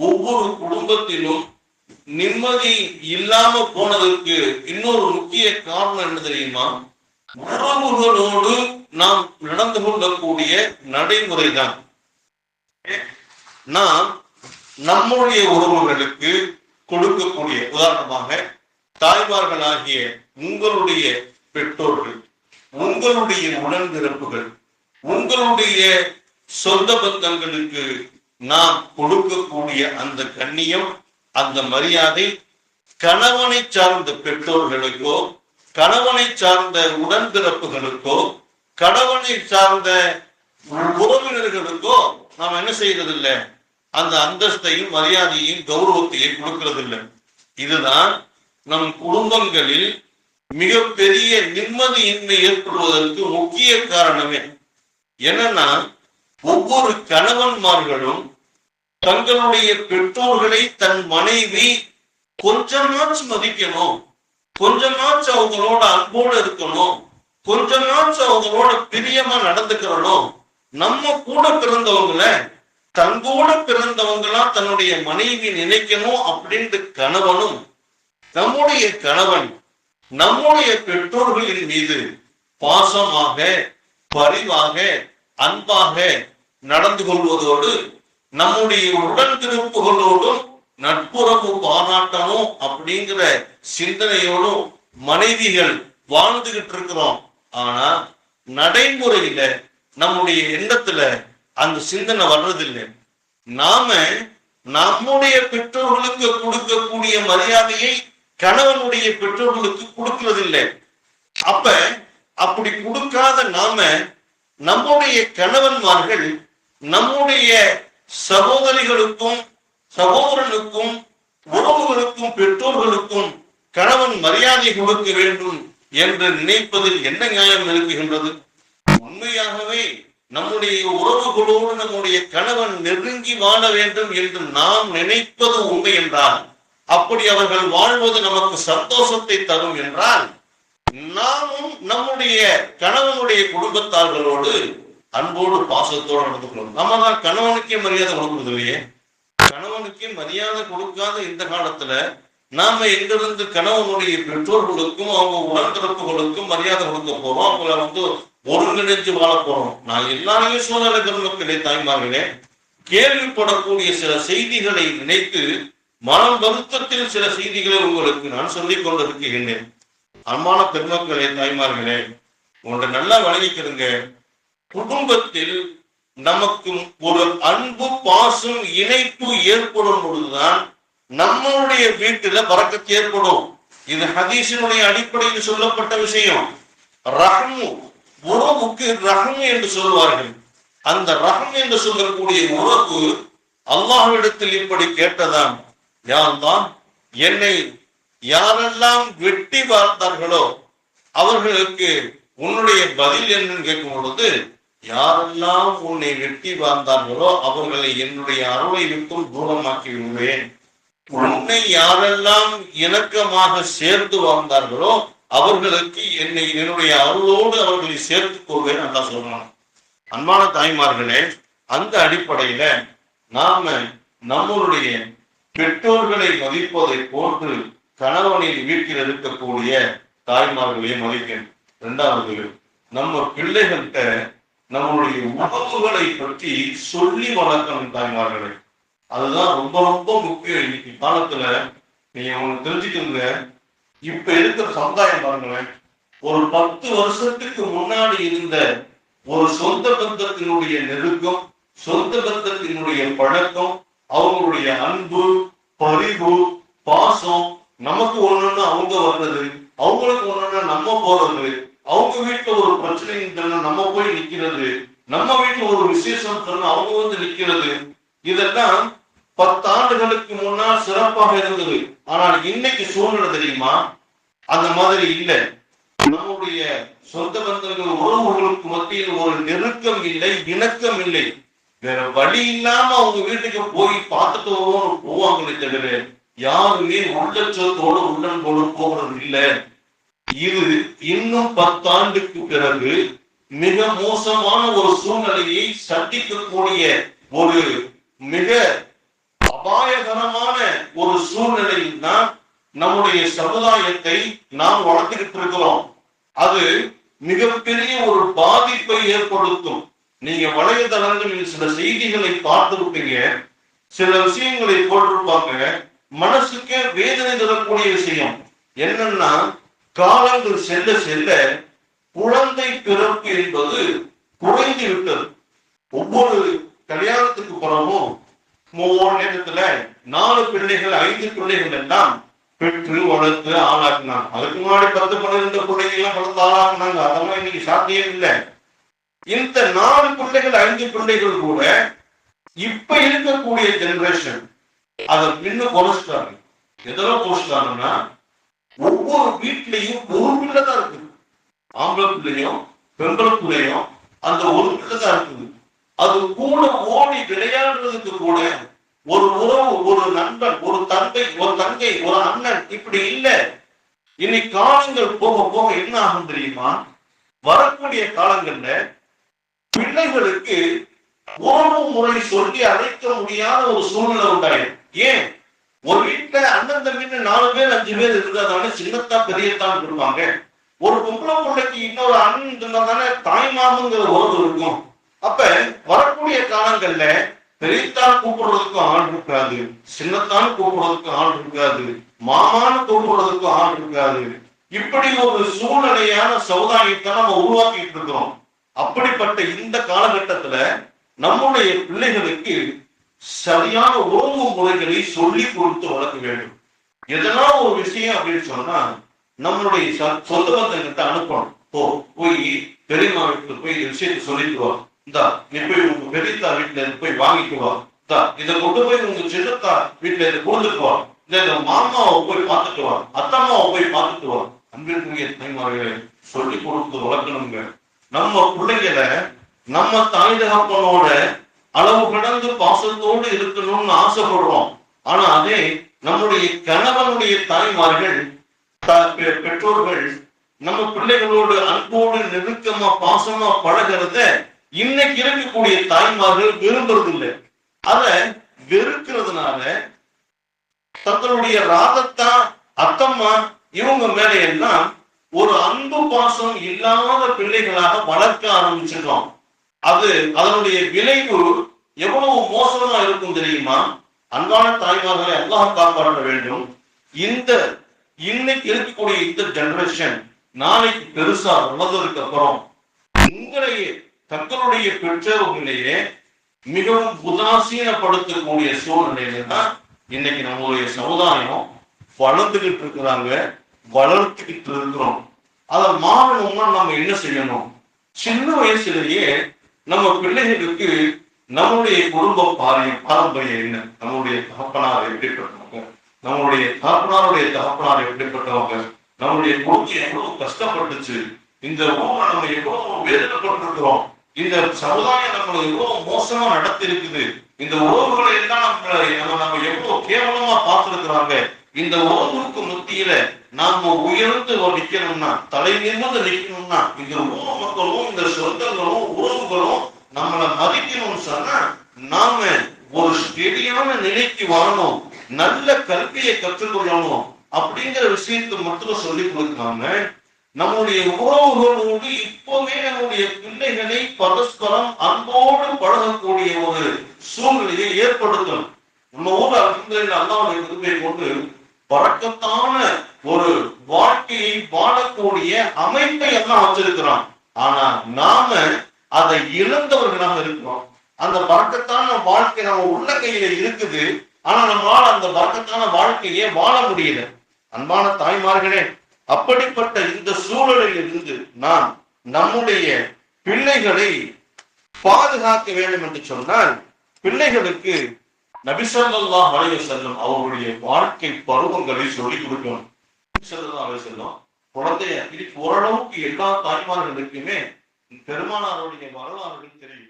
ஒவ்வொரு குடும்பத்திலும் நிம்மதி இல்லாம போனதற்கு இன்னொரு முக்கிய காரணம் என்ன தெரியுமா? உறவுகளோடு நாம் நடந்து கொள்ளக்கூடிய நடைமுறை தான் நாம் நம்முடைய உறவுகளுக்கு கொடுக்கக்கூடிய உதாரணமாக தாய்மார்களாகிய உங்களுடைய பெற்றோர்கள் உங்களுடைய உடன்பிறப்புகள் உங்களுடைய சொந்த பந்தங்களுக்கு நாம் கொடுக்கக்கூடிய அந்த கண்ணியம் அந்த மரியாதை கணவனை சார்ந்த பெற்றோர்களுக்கோ கணவனை சார்ந்த உடன்பிறப்புகளுக்கோ கணவனை சார்ந்த உறவினர்களுக்கோ நாம் என்ன செய்யறது இல்லை அந்த அந்தஸ்தையும் மரியாதையும் கௌரவத்தையும் கொடுக்கிறது இல்லை இதுதான் நம் குடும்பங்களில் மிகப்பெரிய நிம்மதியின்மை ஏற்படுவதற்கு முக்கிய காரணமே. என்னன்னா ஒவ்வொரு கணவன்மார்களும் தங்களுடைய பெற்றோர்களை தன் மனைவி கொஞ்சமாச்சும் மதிக்கணும். கொஞ்சமாச்சும் அவங்களோட அன்போடு இருக்கணும். கொஞ்சமாச்சும் அவங்களோட பிரியமா நடந்துக்கிறணும். நம்ம கூட பிறந்தவங்கள தங்கோட பிறந்தவங்களா தன்னுடைய மனைவி நினைக்கணும் அப்படின்ட்டு கணவனும் நம்முடைய கணவன் நம்முடைய பெற்றோர்களின் மீது பாசமாக பரிவாக அன்பாக நடந்து கொள்வதோடு நம்முடைய உடன்பிறப்புகளோடும் நட்புறவு பாராட்டணும் அப்படிங்கிற சிந்தனையோடும் மனைவிகள் வாழ்ந்துகிட்டு இருக்கிறோம். ஆனா நடைமுறையில நம்முடைய எண்ணத்துல அந்த சிந்தனை வர்றதில்லை. நாம நம்முடைய பெற்றோர்களுக்கு கொடுக்கக்கூடிய மரியாதையை கணவனுடைய பெற்றோர்களுக்கு கொடுக்கறதில்லை. அப்ப அப்படி கொடுக்காத நாம நம்முடைய கணவன்மார்கள் நம்முடைய சகோதரிகளுக்கும் சகோதரனுக்கும் உறவுகளுக்கும் பெற்றோர்களுக்கும் கணவன் மரியாதை கொடுக்க வேண்டும் என்று நினைப்பதில் என்ன நியாயம் இருக்குகின்றது உண்மையாகவே நம்முடைய உறவுகளோடு நம்முடைய கணவன் நெருங்கி வாழ வேண்டும் என்று நாம் நினைப்பது உண்மை என்றால் அப்படி அவர்கள் வாழ்வது நமக்கு சந்தோஷத்தை தரும் என்றால் நாமும் நம்முடைய கணவனுடைய குடும்பத்தார்களோடு அன்போடு பாசத்தோடு நடந்து கொள்ளணும். நம்ம தான் கணவனுக்கே மரியாதை கொடுக்கறது இல்லையே கணவனுக்கே மரியாதை கொடுக்காத இந்த காலத்துல நாம எங்கிருந்து கணவனுடைய பெற்றோர்களுக்கும் அவங்க உடன்பிறப்புகளுக்கும் மரியாதை கொடுக்க போறோம். அவங்கள வந்து ஒருங்கிணைஞ்சு வாழ போறோம். நான் எல்லாரையும் சோதனை பெருமக்களே தாய்மார்களே கேள்விப்படக்கூடிய சில செய்திகளை நினைத்து மனம் வருத்தத்தில் சில செய்திகளை உங்களுக்கு நான் சொல்லிக் கொண்டிருக்கின்றேன் அன்பான பெருமக்களே தாய்மார்களே உங்களை நல்லா வழங்கிக்கிறங்க குடும்பத்தில் நமக்கு ஒரு அன்பு பாசம் இணைப்பு ஏற்படும் பொழுதுதான் நம்மளுடைய வீட்டுல பறக்கத்து ஏற்படும். இது ஹதீஷினுடைய அடிப்படையில் சொல்லப்பட்ட விஷயம். ரஹமு உறவுக்கு ரஹம் என்று சொல்வார்கள். அந்த ரஹம் என்று சொல்லக்கூடிய உறவு அல்லாஹ்விடத்தில் இப்படி கேட்டதான் யார்தான் என்னை யாரெல்லாம் வெட்டி பார்த்தார்களோ அவர்களுக்கு உன்னுடைய பதில் என்னன்னு கேட்கும் பொழுது யாரெல்லாம் உன்னை வெட்டி வாழ்ந்தார்களோ அவர்களை என்னுடைய அருளை விட்டும் தூரமாக்கி விடுவேன். உன்னை யாரெல்லாம் இணக்கமாக சேர்ந்து வாழ்ந்தார்களோ அவர்களுக்கு என்னை என்னுடைய அருளோடு அவர்களை சேர்த்து கொள்வேன் நல்லா சொல்லணும் அன்பான தாய்மார்களே அந்த அடிப்படையில நாம நம்மளுடைய பெற்றோர்களை மதிப்பதை போன்று கணவனின் வீட்டில் இருக்கக்கூடிய தாய்மார்களையும் மதிக்கணும். இரண்டாவது நம்ம பிள்ளைகள்கிட்ட நம்மளுடைய உணவுகளை பற்றி சொல்லி வளர்க்கணும் தாய்மார்களை. அதுதான் ரொம்ப ரொம்ப முக்கியம் இன்னைக்கு காலத்துல. நீங்க உங்களுக்கு தெரிஞ்சுக்கோங்க. இப்ப இருக்கிற சமுதாயம் பாருங்களேன். ஒரு பத்து வருஷத்துக்கு முன்னாடி இருந்த ஒரு சொந்த பந்தத்தினுடைய நெருக்கம் சொந்த பந்தத்தினுடைய பழக்கம் அவங்களுடைய அன்பு பரிவு பாசம் நமக்கு ஒண்ணுன்னு அவங்க வர்றது அவங்களுக்கு ஒண்ணுன்னா நம்ம போறது அவங்க வீட்டுல ஒரு பிரச்சனை சொன்னா நம்ம போய் நிக்கிறது நம்ம வீட்டுல ஒரு விசேஷம் சொன்னா அவங்க வந்து நிக்கிறது. இதெல்லாம் பத்தாண்டுகளுக்கு முன்னால் சிறப்பாக இருந்தது. ஆனால் இன்னைக்கு சூழ்நிலை தெரியுமா? அந்த மாதிரி இல்லை. நம்முடைய சொந்த பந்தங்கள் உறவுகளுக்கு மத்தியில் ஒரு நெருக்கம் இல்லை இணக்கம் இல்லை. வேற வழி இல்லாம அவங்க வீட்டுக்கு போய் பார்த்துட்டு வருவோம் போவாங்களே தவிர யாருமே உள்ளச்சத்தோடு உள்ளன்போடு போகிறது இல்லை. இது இன்னும் பத்தாண்டுக்கு பிறகு மிக மோசமான ஒரு சூழ்நிலையை சந்திக்கக்கூடிய ஒரு மிக அபாயகரமான ஒரு சூழ்நிலையில் தான் நம்முடைய சமுதாயத்தை நாம் வளர்த்துக்கிட்டு இருக்கிறோம் அது மிகப்பெரிய ஒரு பாதிப்பை ஏற்படுத்தும். நீங்க வலைதளங்களில் சில செய்திகளை பார்த்திருப்பீங்க சில விஷயங்களை போட்டிருப்பாங்க. மனசுக்கே வேதனை தரக்கூடிய விஷயம். என்னன்னா காலங்கள் செல்ல செல்ல குழந்தை பிறப்பு என்பது குறைந்து விட்டது. ஒவ்வொரு கல்யாணத்துக்கு பிறகும் ஒவ்வொரு நேரத்துல நாலு பிள்ளைகள் ஐந்து பிள்ளைகள் எல்லாம் பெற்று வளர்த்து ஆளாக்குனாங்க. அதுக்கு முன்னாடி பத்து பன்னிரண்டு பிள்ளைகள் எல்லாம் வளர்த்து ஆளாக்குனாங்க. அதெல்லாம் இன்னைக்கு சாத்தியம் இல்லை இந்த நாலு பிள்ளைகள் ஐந்து பிள்ளைகள் கூட இப்ப இருக்கக்கூடிய ஜெனரேஷன் அதை இன்னும் குறைச்சிட்டாங்க எதெல்லாம் குறைச்சிட்டாங்கன்னா ஒவ்வொரு வீட்லயும் ஒரு பிள்ளை தான் இருக்குது. ஆம்பளை பிள்ளையும் பிள்ளையும் அந்த ஒரு பிள்ளை தான் இருக்குது. அது கூட ஓடி விளையாடுறதுக்கு கூட ஒரு உறவு ஒரு நண்பன் ஒரு தந்தை ஒரு தங்கை ஒரு அண்ணன் இப்படி இல்ல. இனி காலங்கள் போக போக என்ன ஆகும் தெரியுமா? வரக்கூடிய காலங்கள்ல பிள்ளைகளுக்கு உறவு முறை சொல்லி அழைக்க முடியாத ஒரு சூழ்நிலை உண்டாயிடும் ஏன்? ஒரு வீட்டுல அண்ணன் தம்பின்னு நாலு பேர் அஞ்சு பேர் இருக்கிறதால சின்னத்தான் பெரியத்தான் விடுவாங்க ஒரு பொம்பளை பிள்ளைக்கு இன்னொரு அண்ணன் இருந்தாதானே தாய் மாமங்கிற உறவு இருக்கும். அப்ப வரக்கூடிய காலங்கள்ல பெரியத்தான் கூப்பிடுறதுக்கும் ஆள் இருக்காது சின்னத்தான் கூப்பிடுறதுக்கும் ஆள் இருக்காது மாமான்னு கூப்பிடுறதுக்கும் ஆள் இருக்காது. இப்படி ஒரு சூழ்நிலையான சமுதாயத்தை நம்ம உருவாக்கிட்டு இருக்கிறோம். அப்படிப்பட்ட இந்த காலகட்டத்துல நம்முடைய பிள்ளைகளுக்கு சரியான உறவு முறைகளை சொல்லி கொடுத்து வளர்க்க வேண்டும். எதனா ஒரு விஷயம் அப்படின்னு சொன்னா நம்மளுடைய ச- சொந்த பந்தங்கிட்ட அனுப்பணும். போ போய் பெரியம்மா வீட்டுக்கு போய் இந்த விஷயத்தை சொல்லிட்டு வா. இந்தா நீ போய் உங்க பெரியத்தா வீட்டுல இருந்து போய் வாங்கிட்டு வா. இந்தா இதை கொண்டு போய் உங்க சின்னத்தா வீட்டுல இருந்து கொடுத்துட்டு வா. இந்த மாமாவை போய் பார்த்துட்டு வா. அத்தம்மாவை போய் பார்த்துட்டு வா. அன்பிற்குரிய தாய்மார்களை சொல்லி கொடுத்து வளர்க்கணுங்க. நம்ம பிள்ளைங்களை நம்ம தாய் தகப்பனோட அளவு கடந்து பாசத்தோடு இருக்கணும்னு ஆசைப்படுறோம். ஆனா அதே நம்முடைய கணவனுடைய தாய்மார்கள் பெற்றோர்கள் நம்ம பிள்ளைகளோடு அன்போடு நெருக்கமா பாசமா பழகிறத இன்னைக்கு இருக்கக்கூடிய தாய்மார்கள் விரும்புறது இல்லை அத வெறுக்கிறதுனால தங்களுடைய ராதத்தா அத்தம்மா இவங்க மேல எல்லாம் ஒரு அன்பு பாசம் இல்லாத பிள்ளைகளாக வளர்க்க ஆரம்பிச்சிருக்கோம் அது அதனுடைய விளைவு எவ்வளவு மோசமா இருக்கும் தெரியுமா? அன்பான தாய்மார்களை அல்லாஹ் காப்பாற்ற வேண்டும். இந்த இன்னைக்கு இருக்கக்கூடிய இந்த ஜெனரேஷன் நாளைக்கு பெருசா வளர்ந்ததுக்கு அப்புறம் உங்களையே தங்களுடைய பெற்றோர்களையே மிகவும் உதாசீனப்படுத்தக்கூடிய சூழ்நிலையில தான் இன்னைக்கு நம்மளுடைய சமுதாயம் வளர்ந்துகிட்டு இருக்கிறாங்க வளர்த்துக்கிட்டு இருக்கிறோம். அதை மாறணும்னா நம்ம என்ன செய்யணும்? சின்ன வயசுலயே நம்ம பிள்ளைகளுக்கு நம்முடைய குடும்ப பாரியம் பாரம்பரியம் என்ன? நம்முடைய தகப்பனார் எப்படிப்பட்டவங்க? நம்மளுடைய தகப்பனாருடைய தகப்பனார் எப்படிப்பட்டவங்க? நம்முடைய குடும்பம் எவ்வளவு கஷ்டப்பட்டுச்சு? இந்த ஊரை நம்ம எவ்வளவு வேதனைப்பட்டிருக்கிறோம். இந்த சமுதாயம் நம்மளை எவ்வளவு மோசமா நடத்தி இருக்குது இந்த உறவுகளை எல்லாம் நம்ம நம்ம எவ்வளவு கேவலமா பார்த்திருக்கிறாங்க. இந்த உறவுக்கு மத்தியில நாம உயர்ந்து நிக்கணும்னா தலை நிமிர்ந்து நிக்கணும்னா இந்த ஊர் மக்களும் இந்த சொந்தங்களும் உறவுகளும் நம்மளை மதிக்கணும்னு சொன்னா நாம ஒரு ஸ்டெடியான நிலைக்கு வரணும் நல்ல கல்வியை கற்றுக்கொள்ளணும் அப்படிங்கிற விஷயத்தை மட்டும் சொல்லி கொடுக்காம நம்முடைய உறவுகளோடு இப்போவே நம்முடைய பிள்ளைகளை பரஸ்பரம் அன்போடு பழகக்கூடிய ஒரு சூழ்நிலையை ஏற்படுத்தணும். நம்ம ஊர் அல்ஹம்துலில்லாஹ் அல்லாஹ்வுடைய கிருபையை கொண்டு பறக்கத்தான ஒரு வாழ்க்கையை வாழக்கூடிய அமைப்பை எல்லாம் வச்சிருக்கிறான். ஆனா நாம அதை இழந்தவர்களாக இருக்கிறோம். அந்த பறக்கத்தான வாழ்க்கை நம்ம உள்ள கையில இருக்குது. ஆனா நம்மளால அந்த பறக்கத்தான வாழ்க்கையே வாழ முடியல. அன்பான தாய்மார்களே அப்படிப்பட்ட இந்த சூழலில் இருந்து நாம் நம்முடைய பிள்ளைகளை பாதுகாக்க வேண்டும் என்று சொன்னால் பிள்ளைகளுக்கு நபிசல்லா அலைய செல்லும் அவருடைய வாழ்க்கை பருவங்களை சொல்லிக் கொடுக்கணும். நபிசல்லாஹ் அலைஹி குழந்தைய இது ஓரளவுக்கு எல்லா தாய்மார்களுக்குமே பெருமானாருடைய வரலாறுகள் தெரியும்.